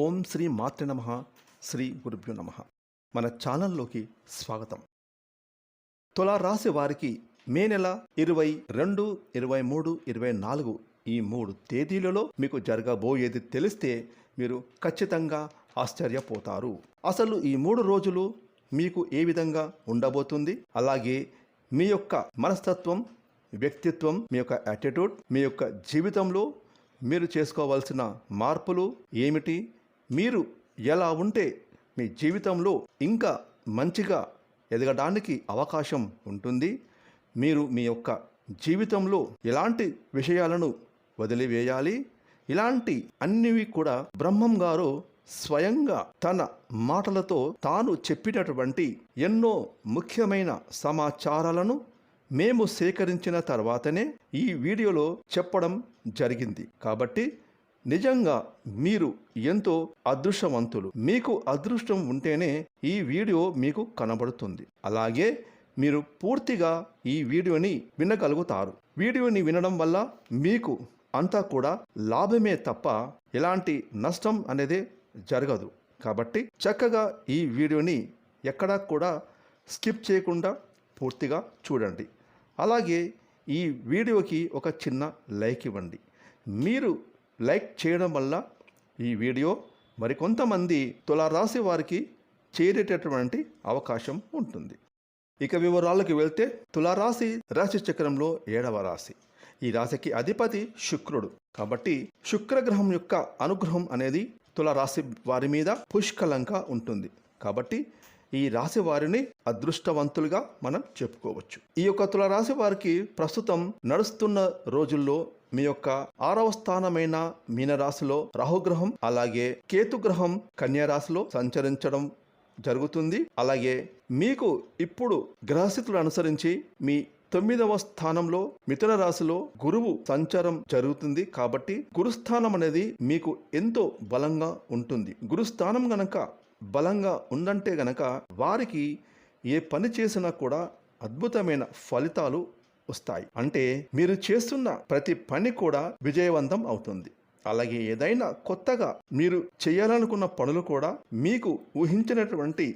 ఓం శ్రీ మాతృ నమ శ్రీ గురుభ్యో నమ. మన ఛానల్లోకి స్వాగతం. తులా రాశి వారికి మే నెల ఇరవై రెండు ఇరవై మూడు ఇరవై నాలుగు ఈ మూడు తేదీలలో మీకు జరగబోయేది తెలిస్తే మీరు ఖచ్చితంగా ఆశ్చర్యపోతారు. అసలు ఈ మూడు రోజులు మీకు ఏ విధంగా ఉండబోతుంది? అలాగే మీ యొక్క మనస్తత్వం వ్యక్తిత్వం మీ యొక్క యాటిట్యూడ్ మీ యొక్క జీవితంలో మీరు చేసుకోవాల్సిన మార్పులు ఏమిటి? మీరు ఎలా ఉంటే మీ జీవితంలో ఇంకా మంచిగా ఎదగడానికి అవకాశం ఉంటుంది. మీరు మీ యొక్క జీవితంలో ఎలాంటి విషయాలను వదిలివేయాలి? ఇలాంటి అన్నివి కూడా బ్రహ్మం గారు స్వయంగా తన మాటలతో తాను చెప్పినటువంటి ఎన్నో ముఖ్యమైన సమాచారాలను మేము సేకరించిన తర్వాతనే ఈ వీడియోలో చెప్పడం జరిగింది. కాబట్టి నిజంగా మీరు ఎంతో అదృష్టవంతులు. మీకు అదృష్టం ఉంటేనే ఈ వీడియో మీకు కనబడుతుంది. అలాగే మీరు పూర్తిగా ఈ వీడియోని వినగలుగుతారు. వీడియోని వినడం వల్ల మీకు అంతా కూడా లాభమే తప్ప ఎలాంటి నష్టం అనేది జరగదు. కాబట్టి చక్కగా ఈ వీడియోని ఎక్కడా కూడా స్కిప్ చేయకుండా పూర్తిగా చూడండి. అలాగే ఈ వీడియోకి ఒక చిన్న లైక్ ఇవ్వండి. మీరు లైక్ చేయడం వల్ల ఈ వీడియో మరికొంతమంది తులారాశి వారికి చేరేటటువంటి అవకాశం ఉంటుంది. ఇక వివరాలకు వెళ్తే తులారాశి రాశి చక్రంలో ఏడవ రాశి. ఈ రాశికి అధిపతి శుక్రుడు. కాబట్టి శుక్రగ్రహం యొక్క అనుగ్రహం అనేది తులారాశి వారి మీద పుష్కలంగా ఉంటుంది. కాబట్టి ఈ రాశి వారిని అదృష్టవంతులుగా మనం చెప్పుకోవచ్చు. ఈ యొక్క తులారాశి వారికి ప్రస్తుతం నడుస్తున్న రోజుల్లో మీ యొక్క ఆరవ స్థానమైన మీనరాశిలో రాహుగ్రహం అలాగే కేతుగ్రహం కన్యారాశిలో సంచరించడం జరుగుతుంది. అలాగే మీకు ఇప్పుడు గ్రహస్థితులు అనుసరించి మీ తొమ్మిదవ స్థానంలో మిథున రాశిలో గురువు సంచారం జరుగుతుంది. కాబట్టి గురుస్థానం అనేది మీకు ఎంతో బలంగా ఉంటుంది. గురుస్థానం గనక బలంగా ఉందంటే గనక వారికి ఏ పని చేసినా కూడా అద్భుతమైన ఫలితాలు వస్తాయి. అంటే మీరు చేస్తున్న ప్రతి పని కూడా విజయవంతం అవుతుంది. అలాగే ఏదైనా కొత్తగా మీరు చేయాలనుకున్న పనులు కూడా మీకు ఊహించినటువంటి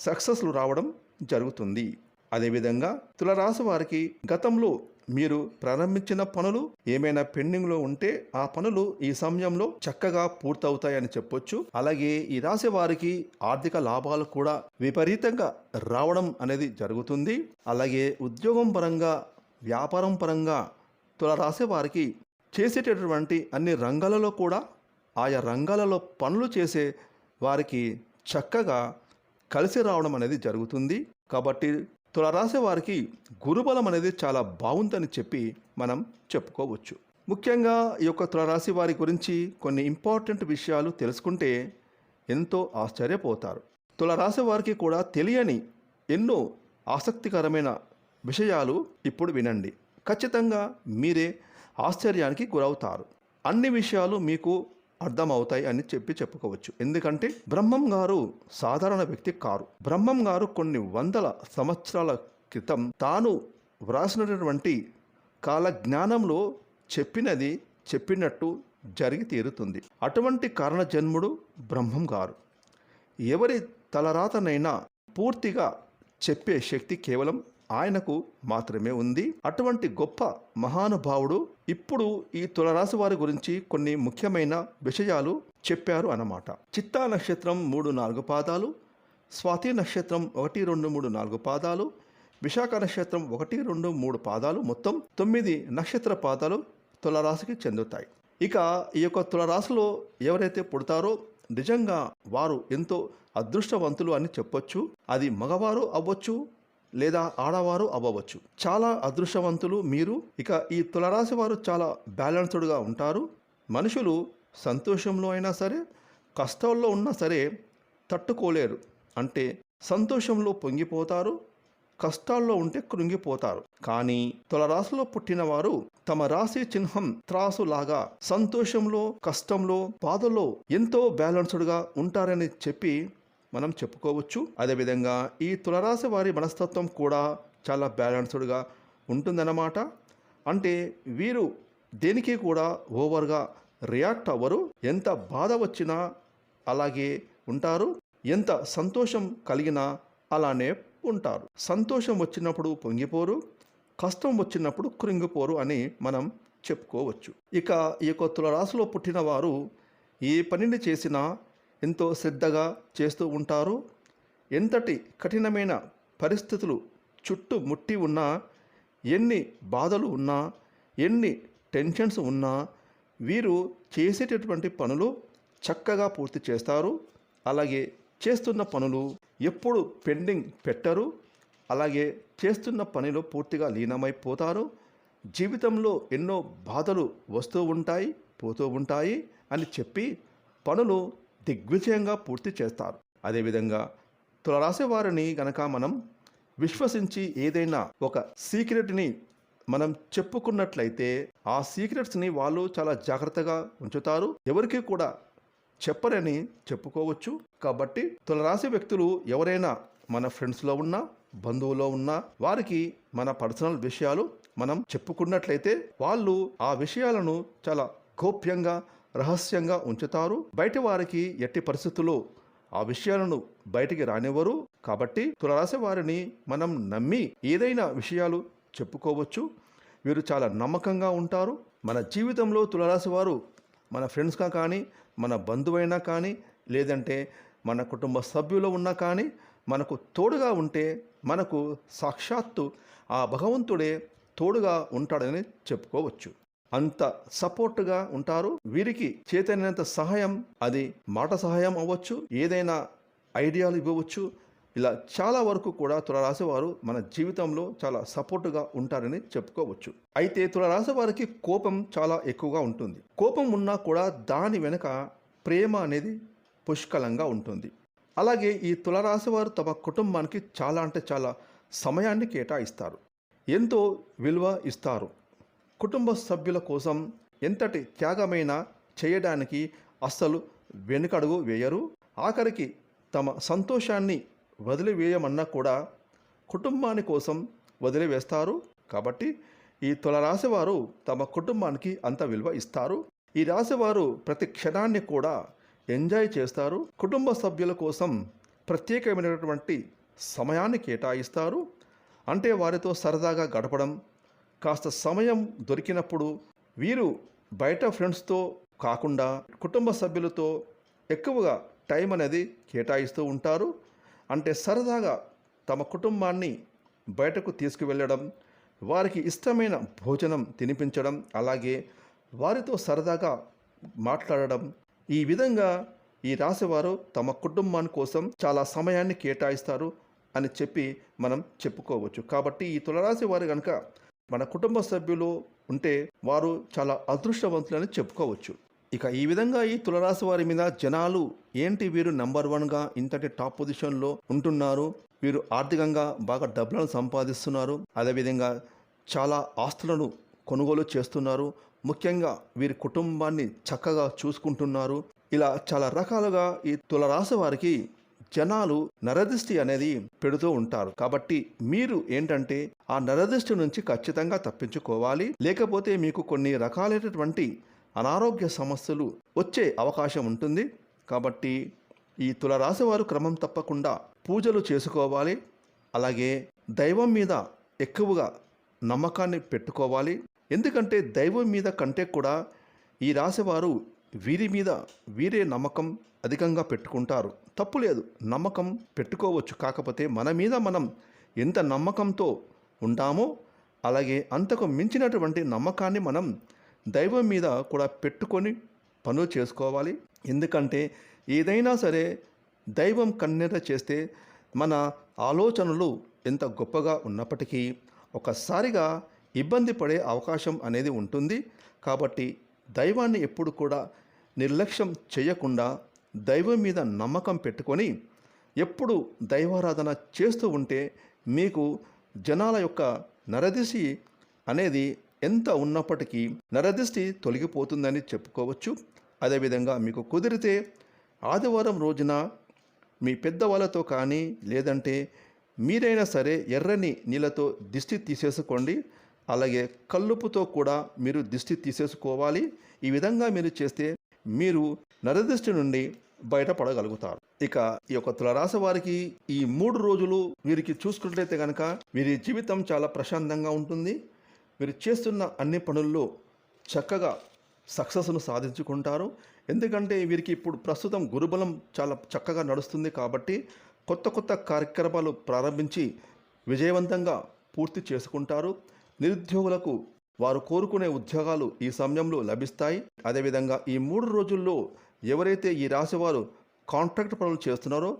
సక్సెస్లు రావడం జరుగుతుంది. అదేవిధంగా తులరాశి వారికి గతంలో మీరు ప్రారంభించిన పనులు ఏమైనా పెండింగ్లో ఉంటే ఆ పనులు ఈ సమయంలో చక్కగా పూర్తవుతాయని చెప్పొచ్చు. అలాగే ఈ రాశి వారికి ఆర్థిక లాభాలు కూడా విపరీతంగా రావడం అనేది జరుగుతుంది. అలాగే ఉద్యోగం పరంగా వ్యాపారం పరంగా తులరాశి వారికి చేసేటటువంటి అన్ని రంగాలలో కూడా ఆయా రంగాలలో పనులు చేసే వారికి చక్కగా కలిసి రావడం అనేది జరుగుతుంది. కాబట్టి తులరాశి వారికి గురుబలం అనేది చాలా బాగుందని చెప్పి మనం చెప్పుకోవచ్చు. ముఖ్యంగా ఈ యొక్క తులరాశి వారి గురించి కొన్ని ఇంపార్టెంట్ విషయాలు తెలుసుకుంటే ఎంతో ఆశ్చర్యపోతారు. తులరాశి వారికి కూడా తెలియని ఎన్నో ఆసక్తికరమైన విషయాలు ఇప్పుడు వినండి. ఖచ్చితంగా మీరే ఆశ్చర్యానికి గురవుతారు. అన్ని విషయాలు మీకు అర్థమవుతాయి అని చెప్పి చెప్పుకోవచ్చు. ఎందుకంటే బ్రహ్మం గారు సాధారణ వ్యక్తి కారు. బ్రహ్మం గారు కొన్ని వందల సంవత్సరాల క్రితం తాను వ్రాసినటువంటి కాలజ్ఞానంలో చెప్పినది చెప్పినట్టు జరిగి తీరుతుంది. అటువంటి కారణ జన్ముడు బ్రహ్మం గారు. ఎవరి తలరాతనైనా పూర్తిగా చెప్పే శక్తి కేవలం ఆయనకు మాత్రమే ఉంది. అటువంటి గొప్ప మహానుభావుడు ఇప్పుడు ఈ తులరాశి వారి గురించి కొన్ని ముఖ్యమైన విషయాలు చెప్పారు అన్నమాట. చిత్తా నక్షత్రం మూడు నాలుగు పాదాలు స్వాతి నక్షత్రం ఒకటి రెండు మూడు నాలుగు పాదాలు విశాఖ నక్షత్రం ఒకటి రెండు మూడు పాదాలు మొత్తం తొమ్మిది నక్షత్ర పాదాలు తులరాశికి చెందుతాయి. ఇక ఈ యొక్క తులరాశిలో ఎవరైతే పుడతారో నిజంగా వారు ఎంతో అదృష్టవంతులు అని చెప్పొచ్చు. అది మగవారు అవ్వచ్చు లేదా ఆడవారు అవ్వవచ్చు. చాలా అదృష్టవంతులు మీరు. ఇక ఈ తులరాశి వారు చాలా బ్యాలెన్స్డ్గా ఉంటారు. మనుషులు సంతోషంలో అయినా సరే కష్టాల్లో ఉన్నా సరే తట్టుకోలేరు. అంటే సంతోషంలో పొంగిపోతారు కష్టాల్లో ఉంటే కృంగిపోతారు. కానీ తులరాశిలో పుట్టిన వారు తమ రాశి చిహ్నం త్రాసులాగా సంతోషంలో కష్టంలో బాధలో ఎంతో బ్యాలెన్స్డ్గా ఉంటారని చెప్పి మనం చెప్పుకోవచ్చు. అదేవిధంగా ఈ తులరాశి వారి మనస్తత్వం కూడా చాలా బ్యాలెన్స్డ్గా ఉంటుందన్నమాట. అంటే వీరు దేనికి కూడా ఓవర్గా రియాక్ట్ అవ్వరు. ఎంత బాధ వచ్చినా అలాగే ఉంటారు. ఎంత సంతోషం కలిగినా అలానే ఉంటారు. సంతోషం వచ్చినప్పుడు పొంగిపోరు. కష్టం వచ్చినప్పుడు కృంగిపోరు అని మనం చెప్పుకోవచ్చు. ఇక ఈ యొక్క తులరాశిలో పుట్టిన వారు ఏ పనిని చేసినా ఎంతో శ్రద్ధగా చేస్తూ ఉంటారు. ఎంతటి కఠినమైన పరిస్థితులు చుట్టూ ముట్టి ఉన్నా ఎన్ని బాధలు ఉన్నా ఎన్ని టెన్షన్స్ ఉన్నా వీరు చేసేటటువంటి పనులు చక్కగా పూర్తి చేస్తారు. అలాగే చేస్తున్న పనులు ఎప్పుడు పెండింగ్ పెట్టరు. అలాగే చేస్తున్న పనిలో పూర్తిగా లీనమైపోతారు. జీవితంలో ఎన్నో బాధలు వస్తూ ఉంటాయి పోతూ ఉంటాయి అని చెప్పి పనులు దిగ్విజయంగా పూర్తి చేస్తారు. అదేవిధంగా తులరాశి వారిని గనక మనం విశ్వసించి ఏదైనా ఒక సీక్రెట్ని మనం చెప్పుకున్నట్లయితే ఆ సీక్రెట్స్ని వాళ్ళు చాలా జాగ్రత్తగా ఉంచుతారు. ఎవరికి కూడా చెప్పరని చెప్పుకోవచ్చు. కాబట్టి తులరాశి వ్యక్తులు ఎవరైనా మన ఫ్రెండ్స్లో ఉన్నా బంధువులో ఉన్నా వారికి మన పర్సనల్ విషయాలు మనం చెప్పుకున్నట్లయితే వాళ్ళు ఆ విషయాలను చాలా గోప్యంగా రహస్యంగా ఉంచుతారు. బయట వారికి ఎట్టి పరిస్థితుల్లో ఆ విషయాలను బయటికి రానివ్వరు. కాబట్టి తులరాశి వారిని మనం నమ్మి ఏదైనా విషయాలు చెప్పుకోవచ్చు. వీరు చాలా నమ్మకంగా ఉంటారు. మన జీవితంలో తులరాశి వారు మన ఫ్రెండ్స్గా కానీ మన బంధువైనా కానీ లేదంటే మన కుటుంబ సభ్యులు ఉన్నా కానీ మనకు తోడుగా ఉంటే మనకు సాక్షాత్తు ఆ భగవంతుడే తోడుగా ఉంటాడని చెప్పుకోవచ్చు. అంత సపోర్ట్గా ఉంటారు. వీరికి చేతనైనంత సహాయం అది మాట సహాయం అవ్వచ్చు ఏదైనా ఐడియాలు ఇవ్వవచ్చు. ఇలా చాలా వరకు కూడా తులరాశి వారు మన జీవితంలో చాలా సపోర్టుగా ఉంటారని చెప్పుకోవచ్చు. అయితే తులరాశి వారికి కోపం చాలా ఎక్కువగా ఉంటుంది. కోపం ఉన్నా కూడా దాని వెనుక ప్రేమ అనేది పుష్కలంగా ఉంటుంది. అలాగే ఈ తులరాశి వారు తమ కుటుంబానికి చాలా అంటే చాలా సమయాన్ని కేటాయిస్తారు. ఎంతో విలువ ఇస్తారు. కుటుంబ సభ్యుల కోసం ఎంతటి త్యాగమైనా చేయడానికి అస్సలు వెనుకడుగు వేయరు. ఆఖరికి తమ సంతోషాన్ని వదిలివేయమన్నా కూడా కుటుంబాని కోసం వదిలివేస్తారు. కాబట్టి ఈ తులరాశి రాశివారు తమ కుటుంబానికి అంత విలువ ఇస్తారు. ఈ రాశివారు ప్రతి క్షణాన్ని కూడా ఎంజాయ్ చేస్తారు. కుటుంబ సభ్యుల కోసం ప్రత్యేకమైనటువంటి సమయాన్ని కేటాయిస్తారు. అంటే వారితో సరదాగా గడపడం కాస్త సమయం దొరికినప్పుడు వీరు బయట ఫ్రెండ్స్తో కాకుండా కుటుంబ సభ్యులతో ఎక్కువగా టైం అనేది కేటాయిస్తూ ఉంటారు. అంటే సరదాగా తమ కుటుంబాన్ని బయటకు తీసుకువెళ్ళడం వారికి ఇష్టమైన భోజనం తినిపించడం అలాగే వారితో సరదాగా మాట్లాడడం. ఈ విధంగా ఈ రాశివారు తమ కుటుంబాని కోసం చాలా సమయాన్ని కేటాయిస్తారు అని చెప్పి మనం చెప్పుకోవచ్చు. కాబట్టి ఈ తులరాశి వారు కనుక మన కుటుంబ సభ్యులు ఉంటే వారు చాలా అదృష్టవంతులని చెప్పుకోవచ్చు. ఇక ఈ విధంగా ఈ తులరాశి వారి మీద జనాలు ఏంటి వీరు నంబర్ వన్గా ఇంతటి టాప్ పొజిషన్లో ఉంటున్నారు? వీరు ఆర్థికంగా బాగా డబ్బులను సంపాదిస్తున్నారు. అదేవిధంగా చాలా ఆస్తులను కొనుగోలు చేస్తున్నారు. ముఖ్యంగా వీరి కుటుంబాన్ని చక్కగా చూసుకుంటున్నారు. ఇలా చాలా రకాలుగా ఈ తులరాశి వారికి జనాలు నరదిష్టి అనేది పెడుతూ ఉంటారు. కాబట్టి మీరు ఏంటంటే ఆ నరదిష్టి నుంచి ఖచ్చితంగా తప్పించుకోవాలి. లేకపోతే మీకు కొన్ని రకాలైనటువంటి అనారోగ్య సమస్యలు వచ్చే అవకాశం ఉంటుంది. కాబట్టి ఈ తులరాశి వారు క్రమం తప్పకుండా పూజలు చేసుకోవాలి. అలాగే దైవం మీద ఎక్కువగా నమ్మకాన్ని పెట్టుకోవాలి. ఎందుకంటే దైవం మీద కంటే కూడా ఈ రాశివారు వీరి మీద వీరే నమ్మకం అధికంగా పెట్టుకుంటారు. తప్పు లేదు. నమ్మకం పెట్టుకోవచ్చు. కాకపోతే మన మీద మనం ఎంత నమ్మకంతో ఉంటామో అలాగే అంతకు మించినటువంటి నమ్మకాన్ని మనం దైవం మీద కూడా పెట్టుకొని పనులు చేసుకోవాలి. ఎందుకంటే ఏదైనా సరే దైవం కన్నెర చేస్తే మన ఆలోచనలు ఎంత గొప్పగా ఉన్నప్పటికీ ఒకసారిగా ఇబ్బంది పడే అవకాశం అనేది ఉంటుంది. కాబట్టి దైవాన్ని ఎప్పుడు కూడా నిర్లక్ష్యం చేయకుండా దైవం మీద నమ్మకం పెట్టుకొని ఎప్పుడు దైవారాధన చేస్తూ ఉంటే మీకు జనాల యొక్క నరదిశి అనేది ఎంత ఉన్నప్పటికీ నరదిష్టి తొలగిపోతుందని చెప్పుకోవచ్చు. అదేవిధంగా మీకు కుదిరితే ఆదివారం రోజున మీ పెద్దవాళ్ళతో కానీ లేదంటే మీరైనా సరే ఎర్రని నీళ్ళతో దిష్టి తీసేసుకోండి. అలాగే కల్లుపుతో కూడా మీరు దిష్టి తీసేసుకోవాలి. ఈ విధంగా మీరు చేస్తే మీరు నరదిష్టి నుండి బయటపడగలుగుతారు. ఇక ఈ యొక్క తులరాశి వారికి ఈ మూడు రోజులు వీరికి చూసుకున్నట్లయితే కనుక వీరి జీవితం చాలా ప్రశాంతంగా ఉంటుంది. వీరు చేస్తున్న అన్ని పనుల్లో చక్కగా సక్సెస్ను సాధించుకుంటారు. ఎందుకంటే వీరికి ఇప్పుడు ప్రస్తుతం గురుబలం చాలా చక్కగా నడుస్తుంది కాబట్టి కొత్త కొత్త కార్యక్రమాలు ప్రారంభించి విజయవంతంగా పూర్తి చేసుకుంటారు. నిరుద్యోగులకు వారు కోరుకునే ఉద్యోగాలు ఈ సమయంలో లభిస్తాయి. అదేవిధంగా ఈ మూడు రోజుల్లో ఎవరైతే ఈ రాశివారు కాంట్రాక్ట్ పనులు చేస్తున్నారో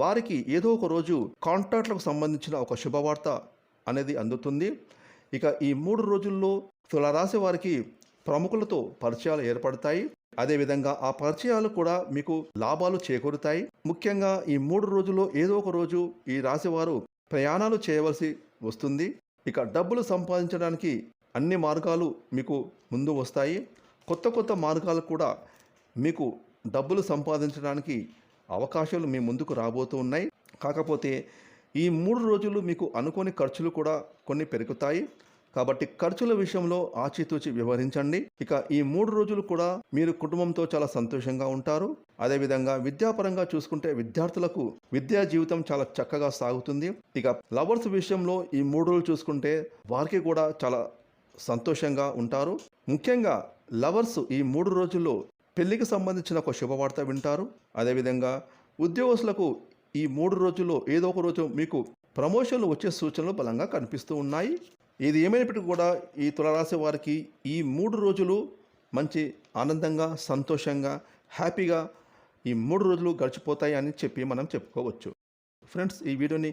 వారికి ఏదో ఒక రోజు కాంట్రాక్ట్లకు సంబంధించిన ఒక శుభవార్త అనేది అందుతుంది. ఇక ఈ మూడు రోజుల్లో తులారాశి వారికి ప్రముఖులతో పరిచయాలు ఏర్పడతాయి. అదేవిధంగా ఆ పరిచయాలు కూడా మీకు లాభాలు చేకూరుతాయి. ముఖ్యంగా ఈ మూడు రోజుల్లో ఏదో ఒక రోజు ఈ రాశివారు ప్రయాణాలు చేయవలసి వస్తుంది. ఇక డబ్బులు సంపాదించడానికి అన్ని మార్గాలు మీకు ముందు వస్తాయి. కొత్త కొత్త మార్గాలు కూడా మీకు డబ్బులు సంపాదించడానికి అవకాశాలు మీ ముందుకు రాబోతూ ఉన్నాయి. కాకపోతే ఈ మూడు రోజులు మీకు అనుకోని ఖర్చులు కూడా కొన్ని పెరుగుతాయి. కాబట్టి ఖర్చుల విషయంలో ఆచితూచి వ్యవహరించండి. ఇక ఈ మూడు రోజులు కూడా మీరు కుటుంబంతో చాలా సంతోషంగా ఉంటారు. అదేవిధంగా విద్యాపరంగా చూసుకుంటే విద్యార్థులకు విద్యా జీవితం చాలా చక్కగా సాగుతుంది. ఇక లవర్స్ విషయంలో ఈ మూడు రోజులు చూసుకుంటే వారికి కూడా చాలా సంతోషంగా ఉంటారు. ముఖ్యంగా లవర్స్ ఈ మూడు రోజుల్లో పెళ్ళికి సంబంధించిన ఒక శుభవార్త వింటారు. అదేవిధంగా ఉద్యోగస్తులకు ఈ మూడు రోజుల్లో ఏదో ఒక రోజు మీకు ప్రమోషన్లు వచ్చే సూచనలు బలంగా కనిపిస్తూ ఉన్నాయి. ఇది ఏమైనప్పటికీ కూడా ఈ తులరాశి వారికి ఈ మూడు రోజులు మంచి ఆనందంగా సంతోషంగా హ్యాపీగా ఈ మూడు రోజులు గడిచిపోతాయి అని చెప్పి మనం చెప్పుకోవచ్చు. ఫ్రెండ్స్ ఈ వీడియోని